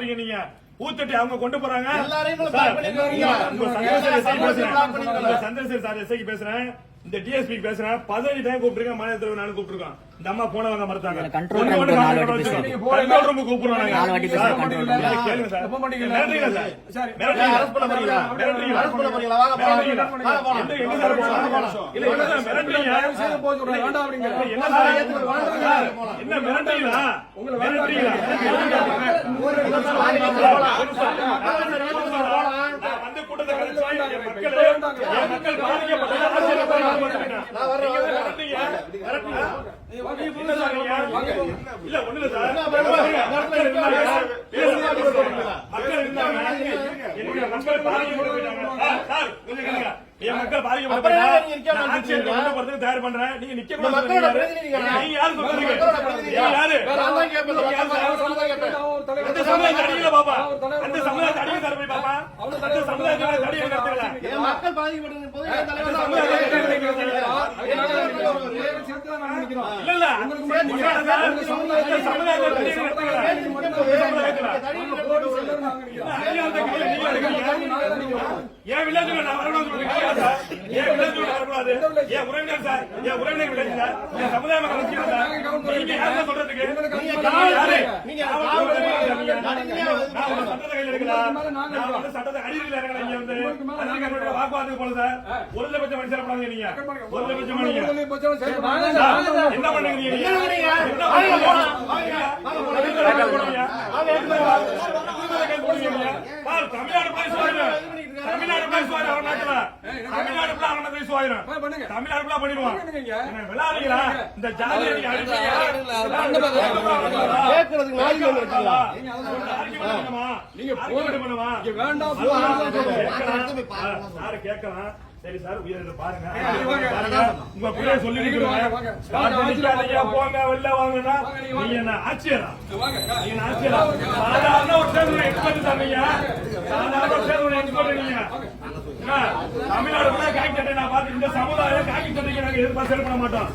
சொல்றீங்க நீங்க. பூத்தட்டி அவங்க கொண்டு போறாங்க. சந்திரசேகர் சார் எஸ்ஐக்கு பேசுறேன். இந்த டிஎஸ்பி பேசுறேன் பதினஞ்சு டைம் கூப்பிட்டுருக்கேன் மாநில தலைவர் நானும் கூப்பிட்டுருக்கோம் இந்த அம்மா போனவங்க மறுத்தாங்க கூட்டத்தை கலைச்சு, என் மக்களே, ஆச்சரியப்பட்டு நான்? இல்ல. மக்கள். என்னுடைய பாதிக்கப்பட்டு. என் மக்கள் பாதிக்கப்பட்டு தயார் பண்றேன். நீங்க நிக்க மக்களோட யாரு? யாரு? என் மக்கள் பாதிக்கப்பட்டு போது என் தலைவர் சமுதாயத்தை என் வில்லேஜ்ல நான் சொல்றீங்க சார். என் வில்லேஜ்ல நான் வரக்கூடாது. என் உறவினர் சார். என் உறவினர் வில்லேஜ் சார். என் சமுதாயம் கலந்துக்கிறேன் சார். நீங்க யாரை சொல்றதுக்கு? நீங்க யாரு? நான் சட்டத்தை கையில எடுக்கலாம் நான் வந்து சட்டத்தை அடியில் இறங்கல இங்க வந்து. வாக்குவாதத்துக்கு போல சார். ஒரு லட்சம் மனுஷன் பண்ணாங்க நீங்க. ஒரு லட்சம் சார். என்ன பண்ணுங்க நீங்க? என்ன பண்ணுறீங்க? என்ன வாங்க பண்ணுங்க? போலாம். வாங்க. வாங்க போலாம். எதுக்கு வாங்க போறீங்க? வாங்க, எதுக்கு வாங்க? எதுக்கு வாங்க போறீங்க நீங்க? சார், தமிழ்நாடு போலீஸ் வாயிரும். தமிழ்நாடு போலீஸ் வாயிரும் அவன் நாட்டுல. தமிழ்நாடு ஆ அவனை வாயிரும். பண்ணுங்க. தமிழ்நாடு பண்ணிடுவான். இந்த நாளைக்கு வந்து இருக்கீங்களா? நீங்க பண்ணுமா? இங்க வேண்டாம். கேட்கலாம். சார். சரி உயிரிழந்து பாருங்க. உங்க பிள்ளைய சொல்லி வாங்க, வாங்க. காட்டு நிக்காதீங்க, போங்க வெளில வாங்கன்னா வாங்க, நீங்க என்ன ஆட்சியரா வாங்க நீங்க ஆட்சியரா சாதாரண ஒரு சேர்ந்து எக்ஸ்பர்ட் சார் நீங்க சாதாரண ஒரு சேர்ந்து எக்ஸ்பர்ட் நீங்க என்ன? தமிழ்நாடு கூட காக்கி சட்டை நான் பார்த்து இந்த சமுதாயம் காக்கி சட்டைக்கு நாங்க எதிர்பார்த்து பண்ண மாட்டோம்.